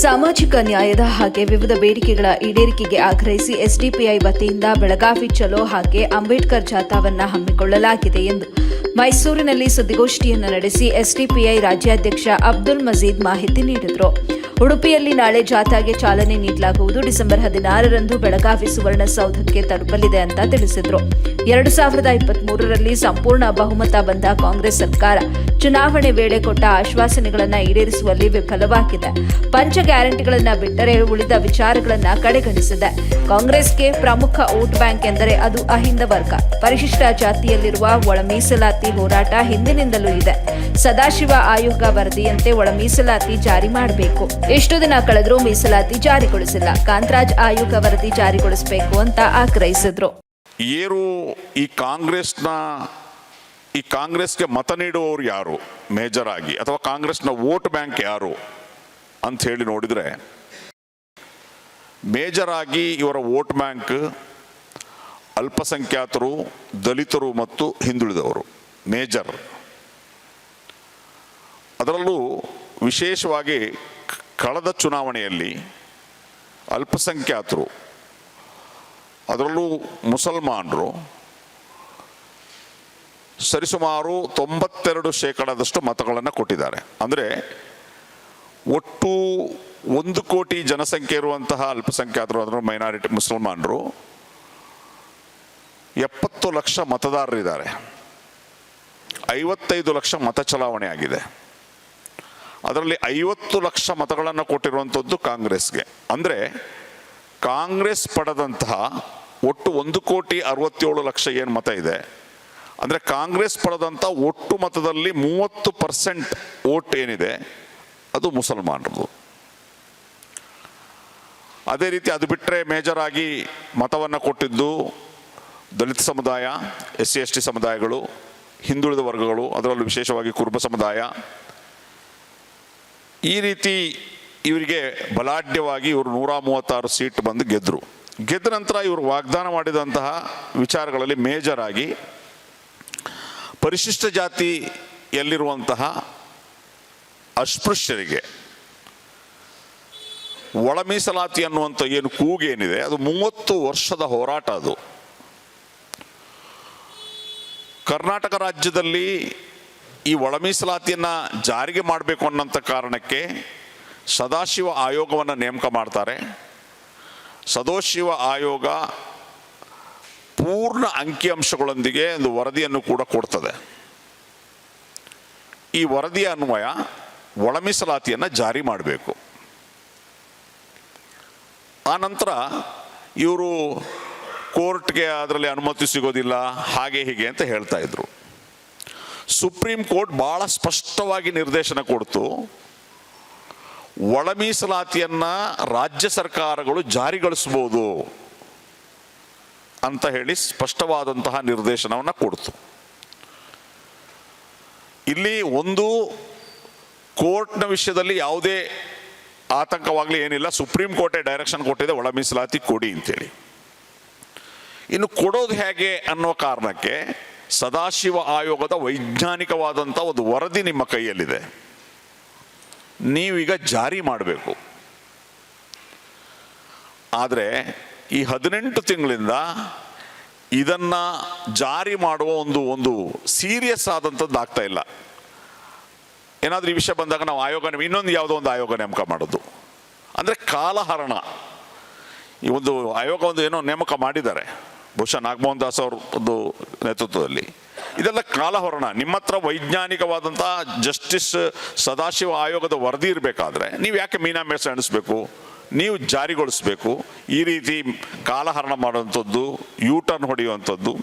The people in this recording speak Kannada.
ಸಾಮಾಜಿಕ ನ್ಯಾಯದ ಹಾಗೆ ವಿವಿಧ ಬೇಡಿಕೆಗಳ ಈಡೇರಿಕೆಗೆ ಆಗ್ರಹಿಸಿ ಎಸ್ಡಿಪಿಐ ವತಿಯಿಂದ ಬೆಳಗಾವಿ ಚಲೋ ಹಾಗೆ ಅಂಬೇಡ್ಕರ್ ಜಾಥಾವನ್ನು ಹಮ್ಮಿಕೊಳ್ಳಲಾಗಿದೆ ಎಂದು ಮೈಸೂರಿನಲ್ಲಿ ಸುದ್ದಿಗೋಷ್ಠಿಯನ್ನು ನಡೆಸಿ ಎಸ್ಡಿಪಿಐ ರಾಜ್ಯಾಧ್ಯಕ್ಷ ಅಬ್ದುಲ್ ಮಜೀದ್ ಮಾಹಿತಿ ನೀಡಿದರು. ಉಡುಪಿಯಲ್ಲಿ ನಾಳೆ ಜಾಥಾಗೆ ಚಾಲನೆ ನೀಡಲಾಗುವುದು. ಡಿಸೆಂಬರ್ ಹದಿನಾರರಂದು ಬೆಳಗಾವಿ ಸುವರ್ಣಸೌಧಕ್ಕೆ ತಲುಪಲಿದೆ ಅಂತ ತಿಳಿಸಿದರು. ಎರಡು ಸಾವಿರದ ಇಪ್ಪತ್ಮೂರರಲ್ಲಿ ಸಂಪೂರ್ಣ ಬಹುಮತ ಬಂದ ಕಾಂಗ್ರೆಸ್ ಸರ್ಕಾರ ಚುನಾವಣೆ ವೇಳೆ ಕೊಟ್ಟ ಆಶ್ವಾಸನೆಗಳನ್ನು ಈಡೇರಿಸುವಲ್ಲಿ ವಿಫಲವಾಗಿದೆ. ಪಂಚ ಗ್ಯಾರಂಟಿಗಳನ್ನು ಬಿಟ್ಟರೆ ಉಳಿದ ವಿಚಾರಗಳನ್ನು ಕಡೆಗಣಿಸಿದೆ. ಕಾಂಗ್ರೆಸ್ಗೆ ಪ್ರಮುಖ ವೋಟ್ ಬ್ಯಾಂಕ್ ಎಂದರೆ ಅದು ಅಹಿಂದ ವರ್ಗ. ಪರಿಶಿಷ್ಟ ಜಾತಿಯಲ್ಲಿರುವ ಒಳ ಮೀಸಲಾತಿ ಹೋರಾಟ ಹಿಂದಿನಿಂದಲೂ ಇದೆ. ಸದಾಶಿವ ಆಯೋಗ ವರದಿಯಂತೆ ಒಳ ಮೀಸಲಾತಿ ಜಾರಿ ಮಾಡಬೇಕು. ಇಷ್ಟು ದಿನ ಕಳೆದರೂ ಮೀಸಲಾತಿ ಜಾರಿಗೊಳಿಸಿಲ್ಲ. ಕಾಂತರಾಜ್ ಆಯೋಗ ವರದಿ ಜಾರಿಗೊಳಿಸಬೇಕು ಅಂತ ಆಗ್ರಹಿಸಿದ್ರು. ಏರು ಈ ಕಾಂಗ್ರೆಸ್ನ, ಈ ಕಾಂಗ್ರೆಸ್ಗೆ ಮತ ನೀಡುವವರು ಯಾರು? ಮೇಜರ್ ಆಗಿ, ಅಥವಾ ಕಾಂಗ್ರೆಸ್ನ ವೋಟ್ ಬ್ಯಾಂಕ್ ಯಾರು? ಅಂತ ಹೇಳಿ ನೋಡಿದರೆ, ಮೇಜರ್ ಆಗಿ ಇವರ ವೋಟ್ ಬ್ಯಾಂಕ್ ಅಲ್ಪಸಂಖ್ಯಾತರು, ದಲಿತರು ಮತ್ತು ಹಿಂದುಳಿದವರು. ಮೇಜರ್. ಅದರಲ್ಲೂ ವಿಶೇಷವಾಗಿ ಕಳೆದ ಚುನಾವಣೆಯಲ್ಲಿ ಅಲ್ಪಸಂಖ್ಯಾತರು, ಅದರಲ್ಲೂ ಮುಸಲ್ಮಾನರು, ಸರಿಸುಮಾರು ತೊಂಬತ್ತೆರಡು ಶೇಕಡದಷ್ಟು ಮತಗಳನ್ನು ಕೊಟ್ಟಿದ್ದಾರೆ. ಅಂದರೆ ಒಟ್ಟು ಒಂದು ಕೋಟಿ ಜನಸಂಖ್ಯೆ ಇರುವಂತಹ ಅಲ್ಪಸಂಖ್ಯಾತರು, ಅಂದರೆ ಮೈನಾರಿಟಿ ಮುಸಲ್ಮಾನರು, ಎಪ್ಪತ್ತು ಲಕ್ಷ ಮತದಾರರಿದ್ದಾರೆ. ಐವತ್ತೈದು ಲಕ್ಷ ಮತ ಚಲಾವಣೆ ಆಗಿದೆ. ಅದರಲ್ಲಿ ಐವತ್ತು ಲಕ್ಷ ಮತಗಳನ್ನು ಕೊಟ್ಟಿರುವಂಥದ್ದು ಕಾಂಗ್ರೆಸ್ಗೆ. ಅಂದರೆ ಕಾಂಗ್ರೆಸ್ ಪಡೆದಂತಹ ಒಟ್ಟು ಒಂದು ಕೋಟಿ ಅರವತ್ತೇಳು ಲಕ್ಷ ಏನು ಮತ ಇದೆ? ಅಂದರೆ ಕಾಂಗ್ರೆಸ್ ಪಡೆದಂಥ ಒಟ್ಟು ಮತದಲ್ಲಿ ಮೂವತ್ತು ಪರ್ಸೆಂಟ್ ಓಟ್ ಏನಿದೆ? ಅದು ಮುಸಲ್ಮಾನರದು ಅದೇ ರೀತಿ ಅದು ಬಿಟ್ಟರೆ ಮೇಜರ್ ಆಗಿ ಮತವನ್ನು ಕೊಟ್ಟಿದ್ದು ದಲಿತ ಸಮುದಾಯ ಎಸ್ ಸಿ ಎಸ್ ಟಿ ಸಮುದಾಯಗಳು, ಹಿಂದುಳಿದ ವರ್ಗಗಳು, ಅದರಲ್ಲೂ ವಿಶೇಷವಾಗಿ ಕುರುಬ ಸಮುದಾಯ ಈ ರೀತಿ ಇವರಿಗೆ ಬಲಾಢ್ಯವಾಗಿ ಇವರು ನೂರ ಮೂವತ್ತಾರು ಸೀಟ್ ಬಂದು ಗೆದ್ದರು ಗೆದ್ದ ನಂತರ ಇವರು ವಾಗ್ದಾನ ಮಾಡಿದಂತಹ ವಿಚಾರಗಳಲ್ಲಿ ಮೇಜರ್ ಆಗಿ ಪರಿಶಿಷ್ಟ ಜಾತಿಯಲ್ಲಿರುವಂತಹ ಅಸ್ಪೃಶ್ಯರಿಗೆ ಒಳ ಮೀಸಲಾತಿ ಅನ್ನುವಂಥ ಏನು ಕೂಗೇನಿದೆ ಅದು ಮೂವತ್ತು ವರ್ಷದ ಹೋರಾಟ ಅದು. ಕರ್ನಾಟಕ ರಾಜ್ಯದಲ್ಲಿ ಈ ಒಳ ಮೀಸಲಾತಿಯನ್ನು ಜಾರಿಗೆ ಮಾಡಬೇಕು ಅನ್ನೋಂಥ ಕಾರಣಕ್ಕೆ ಸದಾಶಿವ ಆಯೋಗವನ್ನು ನೇಮಕ ಮಾಡ್ತಾರೆ. ಸದಾಶಿವ ಆಯೋಗ ಪೂರ್ಣ ಅಂಕಿಅಂಶಗಳೊಂದಿಗೆ ಒಂದು ವರದಿಯನ್ನು ಕೂಡ ಕೊಡ್ತದೆ. ಈ ವರದಿಯ ಅನ್ವಯ ಒಳ ಮೀಸಲಾತಿಯನ್ನು ಜಾರಿ ಮಾಡಬೇಕು. ಆ ನಂತರ ಇವರು ಕೋರ್ಟ್ಗೆ ಅದರಲ್ಲಿ ಅನುಮತಿ ಸಿಗೋದಿಲ್ಲ, ಹಾಗೆ ಹೀಗೆ ಅಂತ ಹೇಳ್ತಾ ಇದ್ರು. ಸುಪ್ರೀಂ ಕೋರ್ಟ್ ಬಹಳ ಸ್ಪಷ್ಟವಾಗಿ ನಿರ್ದೇಶನ ಕೊಡ್ತು. ಒಳ ಮೀಸಲಾತಿಯನ್ನ ರಾಜ್ಯ ಸರ್ಕಾರಗಳು ಜಾರಿಗೊಳಿಸಬಹುದು ಅಂತ ಹೇಳಿ ಸ್ಪಷ್ಟವಾದಂತಹ ನಿರ್ದೇಶನವನ್ನು ಕೊಡ್ತು. ಇಲ್ಲಿ ಒಂದು ಕೋರ್ಟ್ನ ವಿಷಯದಲ್ಲಿ ಯಾವುದೇ ಆತಂಕವಾಗಲಿ ಏನಿಲ್ಲ, ಸುಪ್ರೀಂ ಕೋರ್ಟೇ ಡೈರೆಕ್ಷನ್ ಕೊಟ್ಟಿದೆ ಒಳ ಮೀಸಲಾತಿ ಕೊಡಿ ಅಂತೇಳಿ. ಇನ್ನು ಕೊಡೋದು ಹೇಗೆ ಅನ್ನೋ ಕಾರಣಕ್ಕೆ ಸದಾಶಿವ ಆಯೋಗದ ವೈಜ್ಞಾನಿಕವಾದಂಥ ಒಂದು ವರದಿ ನಿಮ್ಮ ಕೈಯಲ್ಲಿದೆ. ನೀವೀಗ ಜಾರಿ ಮಾಡಬೇಕು. ಆದರೆ ಈ ಹದಿನೆಂಟು ತಿಂಗಳಿಂದ ಇದನ್ನ ಜಾರಿ ಮಾಡುವ ಒಂದು ಒಂದು ಸೀರಿಯಸ್ ಆದಂಥದ್ದು ಆಗ್ತಾ ಇಲ್ಲ. ಏನಾದರೂ ಈ ವಿಷಯ ಬಂದಾಗ ನಾವು ಆಯೋಗ ಇನ್ನೊಂದು ಯಾವುದೋ ಒಂದು ಆಯೋಗ ನೇಮಕ ಮಾಡೋದು. ಅಂದರೆ ಕಾಲಹರಣ. ಈ ಒಂದು ಆಯೋಗ ಒಂದು ಏನೋ ನೇಮಕ ಮಾಡಿದ್ದಾರೆ. ಬಹುಶಃ ನಾಗಮೋಹನ್ ದಾಸ್ ಅವ್ರ ಒಂದು ನೇತೃತ್ವದಲ್ಲಿ. ಇದೆಲ್ಲ ಕಾಲಹರಣ. ನಿಮ್ಮ ಹತ್ರ ವೈಜ್ಞಾನಿಕವಾದಂಥ ಜಸ್ಟಿಸ್ ಸದಾಶಿವ ಆಯೋಗದ ವರದಿ ಇರಬೇಕಾದ್ರೆ ನೀವು ಯಾಕೆ ಮೀನಾ ಮೇಸ ಎಣಿಸ್ಬೇಕು? ನೀವು ಜಾರಿಗೊಳಿಸ್ಬೇಕು. ಈ ರೀತಿ ಕಾಲಹರಣ ಮಾಡುವಂಥದ್ದು ಯೂ ಟರ್ನ್ ಹೊಡೆಯುವಂಥದ್ದು.